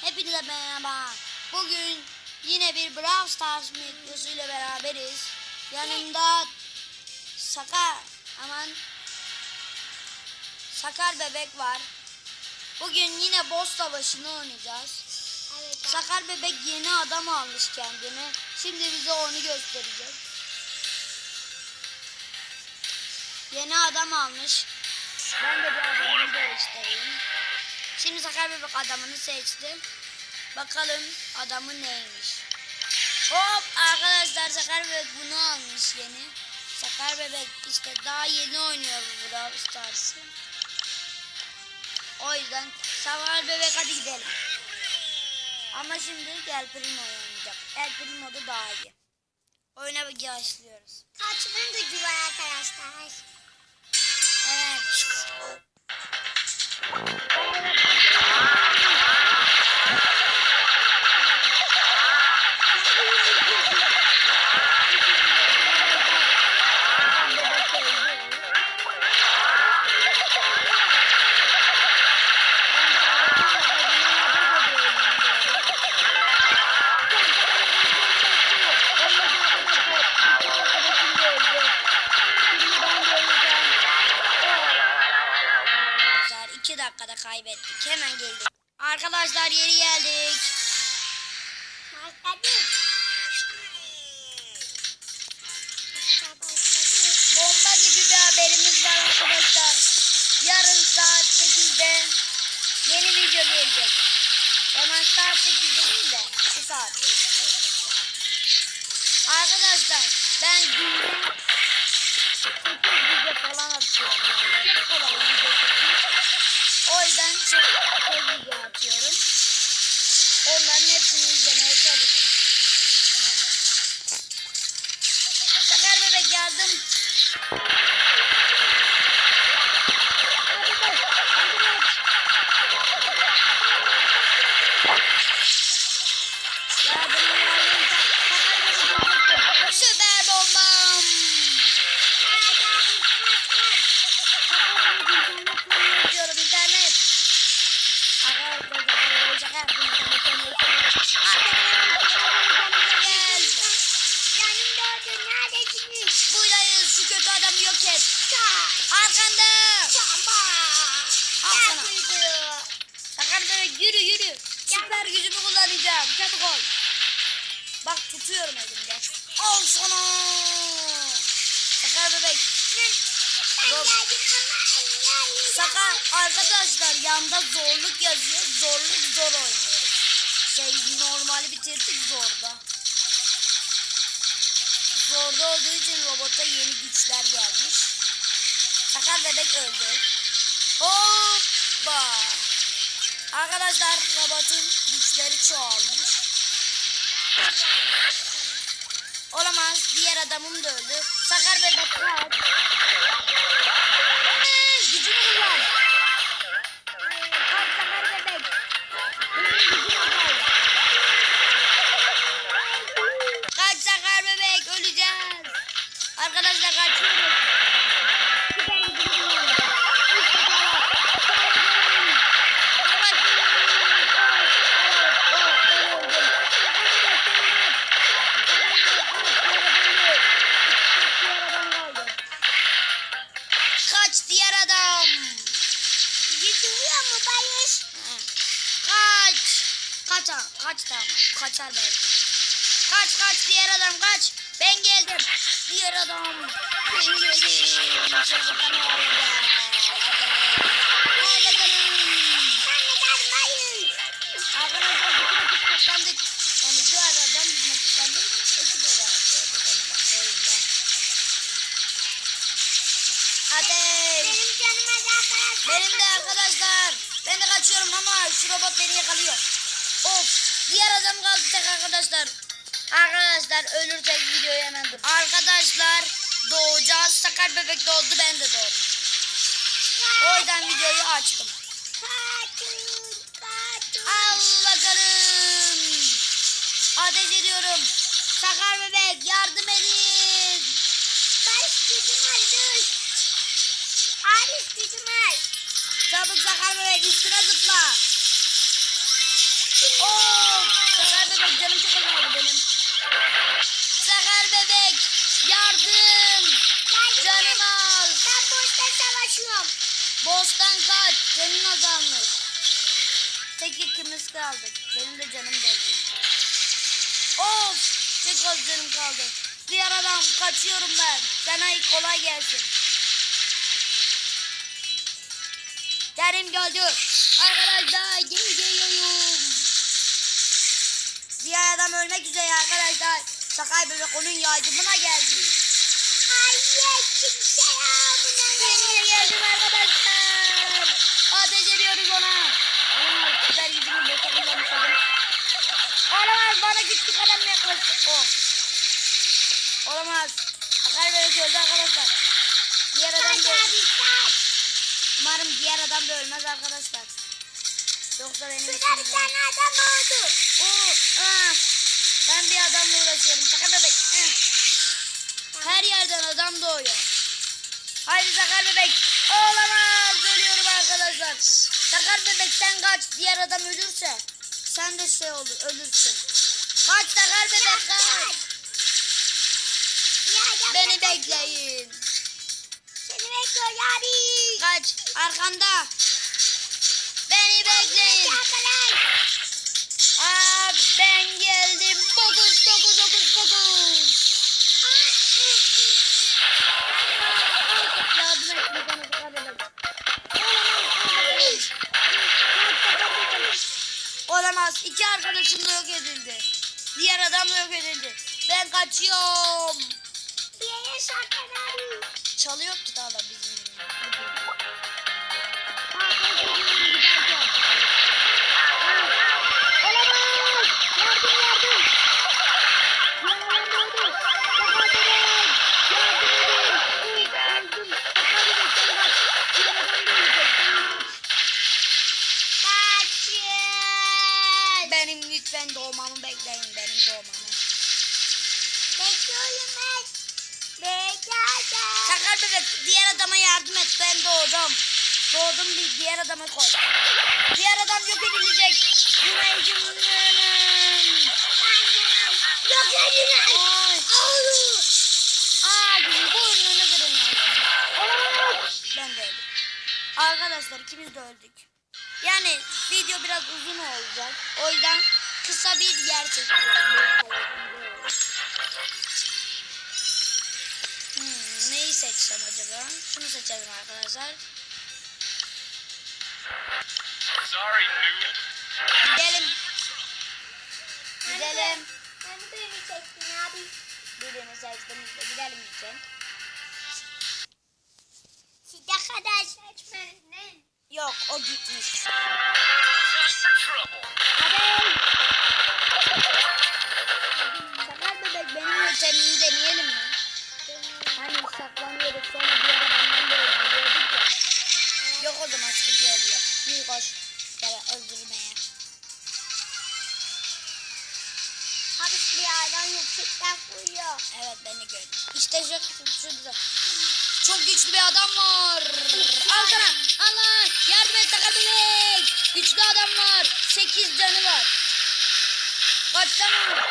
Hepinize merhaba. Bugün yine bir Brawl Stars videosuyla beraberiz. Yanımda Sakar aman Sakar bebek var. Bugün yine boss savaşını oynayacağız. Evet. Sakar bebek yeni adam almış kendine. Şimdi bize onu gösterecek. Yeni adam almış. Ben de bir adamını göstereyim. Şimdi Sakar bebek adamını seçti. Bakalım adamı neymiş. Hop arkadaşlar Sakar bebek bunu almış yeni. Sakar bebek işte daha yeni oynuyor bu Brawl Stars'ı. O yüzden Sakar bebek hadi gidelim. Ama şimdi El Primo oynayacak. El Primo da daha iyi. Oyuna bir başlıyoruz. Kaçmanın gücü var arkadaşlar. Evet. Thank you. Arkadaşlar yeri geldik. Bomba gibi bir haberimiz var arkadaşlar. Yarın saat 8'de yeni video gelecek. Hemen saat 8'de değil de şu saatte. Arkadaşlar ben günde 8 video falan atıyorum. Çok kolay video çekmek. O yüzden çok, çok video atıyorum. Onların hepsini izlemeye çalışın. Sakar bebek yardım. Kullanacağım. Çabuk ol. Bak tutuyorum elimde. Al sana. Sakar bebek. Sakar arkadaşlar yanda zorluk yazıyor. Zorluk zor oynuyoruz. Şey normali bitirdik zorda. Zorda olduğu için robota yeni güçler gelmiş. Sakar bebek öldü. Hoppa. Arkadaşlar robotun güçleri çoğalmış. Olamaz. Diğer adamım da öldü. Sakar kaç. Ee, Gücünü kullan. Kaç. Kaç kaç tamam. Kaçar belki. Kaç kaç diğer adam kaç. Ben geldim. Diğer adam. Ben geldim. Ben. Benim de arkadaşlar. Ben de kaçıyorum ama şu robot beni yakalıyor. Of! Diğer adam kaldı tek arkadaşlar. Arkadaşlar ölürsek videoyu hemen dur. Arkadaşlar doğacağız. Sakar bebek doğdu ben de doğdum. O yüzden videoyu açtım. Kaçın, kaçın. Al bakalım. Ateş ediyorum. Sakar bebek yardım edin. Barış gücüm. Arif gücüm. Çabuk Sakar bebek üstüne zıpla. Oo, Sakar bebek canım çok azaldı benim. Sakar bebek yardım. Geldim Canım az. Ben boşta savaşıyorum. Boss'tan kaç. Canın azalmış. Tek ikimiz kaldık. Benim de canım doldu. Of. Çok az canım kaldı. Diğer adam kaçıyorum ben. Sana kolay gelsin. Canım geldi. Arkadaşlar geliyorum. Diğer adam ölmek üzere arkadaşlar. Sakay bebek onun yardımına geldi. Hayır kimse Şimdi geldim arkadaşlar. Ateş ediyoruz ona. Olamaz. Süper gücümü boşa kullanmışladım. Olamaz. Bana küçük adam yaklaştı. Oh. Olamaz. Sakar bebek öldü arkadaşlar. Diğer adam da. Umarım diğer adam da ölmez arkadaşlar. Yoksa benim Şurada bir tane adam oldu. Oo, ah. Ben bir adamla uğraşıyorum. Sakar bebek. eh. Her yerden adam doğuyor. Haydi Sakar bebek. Olamaz. Ölüyorum arkadaşlar. Sakar bebek sen kaç. Diğer adam ölürse. Sen de şey olur. Ölürsün. Kaç Sakar bebek kaç. Beni bekleyin. Seni bekliyor abi. Kaç. Arkanda. Beni bekleyin. Aa, ben geldim. Dokuz, dokuz, dokuz, dokuz. Olamaz. İki arkadaşım da yok edildi. Diğer adam da yok edildi. Ben kaçıyorum. Çalıyor ki daha da bizim Doğdum bir diğer adama koy. Diğer adam yok edilecek. Günaydın. Yok. Ay. Olur. Ağzını burnunu kırın. Ben de öldüm. Arkadaşlar ikimiz de öldük. Yani video biraz uzun olacak. O yüzden kısa bir yer çekiyorum. Hmm, neyi seçsem acaba? Şunu seçelim arkadaşlar. Sorry, noob. Gidelim. Gidelim. Hani beni çektin abi. Birini seçtiğimizde gidelim için. Size kadar seçmenin. Yok o gitmiş. Hadi. İşte şu, şurada. Çok güçlü bir adam var. Al sana. Allah. Yardım et Sakar bebek. Güçlü adam var. Sekiz canı var. Kaçsana.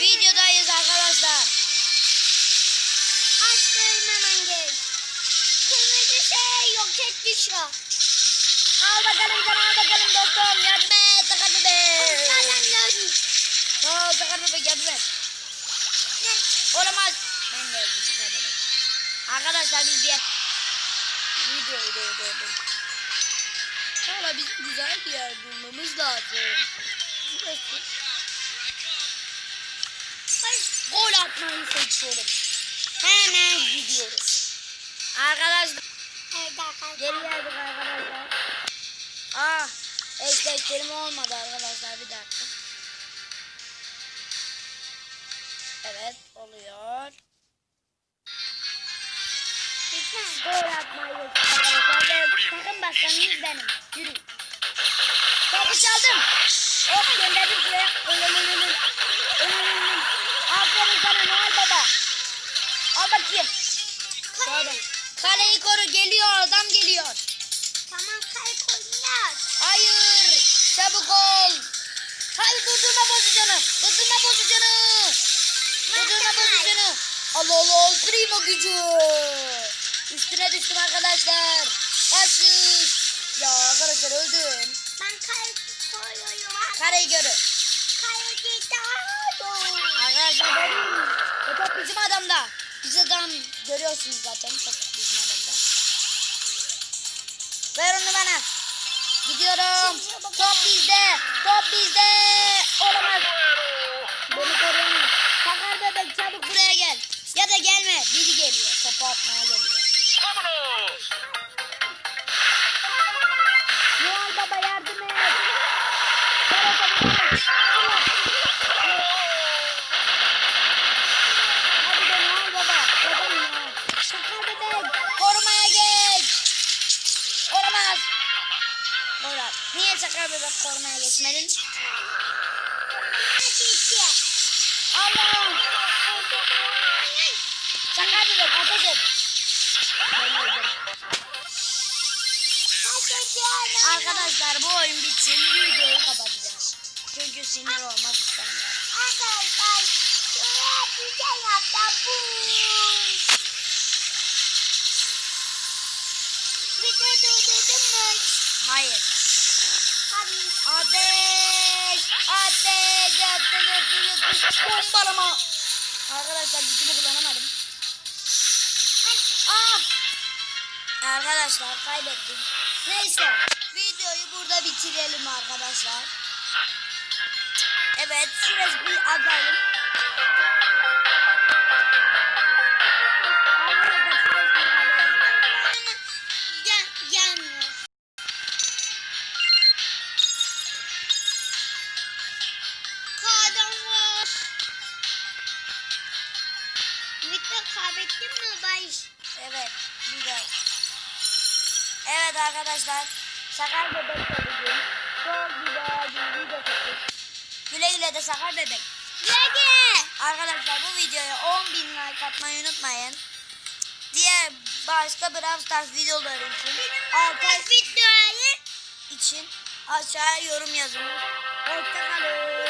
Videodayız arkadaşlar. Açmayın hemen gel. Kırmızı şey yok etti şu. Al bakalım al bakalım dostum. Yardım et Sakar bebek. Onlardan gördüm. Al Sakar bebek yardım et. Olamaz. Ben de öldüm bebek. Arkadaşlar biz diğer videoyu durdurdum. Valla bizim güzel bir yer bulmamız lazım. Burası. Ben gol atmayı seçiyorum. Hemen gidiyoruz. Arkadaşlar Evet arkadaşlar. Geri geldik arkadaşlar. Ah, eşleştirme olmadı arkadaşlar bir dakika. Evet Gol atmayı ve takım başkanımız benim. Yürü. Topu çaldım. Hop gönderdim şuraya. Ölüm ölüm ölüm. Ölüm ölüm. Aferin sana Noel Baba. Al bakayım. Şöyle. Kaleyi koru geliyor adam geliyor. Tamam kale koyuyor. Hayır. Çabuk ol. Hayır durdurma pozisyonu. Durdurma pozisyonu. Durdurma pozisyonu. Allah Allah. Primo gücü. Üstüne düştüm arkadaşlar. Kaçış. Ya arkadaşlar öldüm. Ben kale koyuyorum. Kareyi görün. Kale gidiyor. Arkadaşlar benim. Top bizim adamda. Biz adam görüyorsunuz zaten. Top bizim adamda. Ver onu bana. Gidiyorum. Top bizde. Top bizde. Olamaz. Beni koruyun. Sakar bebek çabuk buraya gel. Ya da gelme. Biri geliyor. Topu atmaya geliyor. Criminals! Noel baba yardım et. Hadi be Noel baba. Babam ya. Sakar bebek. Korumaya geç. Olamaz. Murat. Niye sakar bebek korumaya geçmedin? Allah. Sakar bebek ateş et. Arkadaşlar bu oyun bitsin videoyu kapatacağız. Çünkü sinir olmak istemiyorum. Arkadaşlar şuraya bir şey yaptım. Video durdurdun mu? Hayır. Ateş! Ateş! Ateş! Ateş! Bombalama! Arkadaşlar gücümü kullanamadım. Aa! Arkadaşlar kaybettim. Neyse videoyu burada bitirelim arkadaşlar. Evet şurası bir atalım. Evet arkadaşlar, Sakar Bebek bugün çok güzel bir video çektik. Güle güle de Sakar Bebek. Güle güle. Arkadaşlar bu videoya 10 bin like atmayı unutmayın. Diğer başka Brawl Stars videoları için Altay videoyu için aşağıya yorum yazın. Hoşçakalın.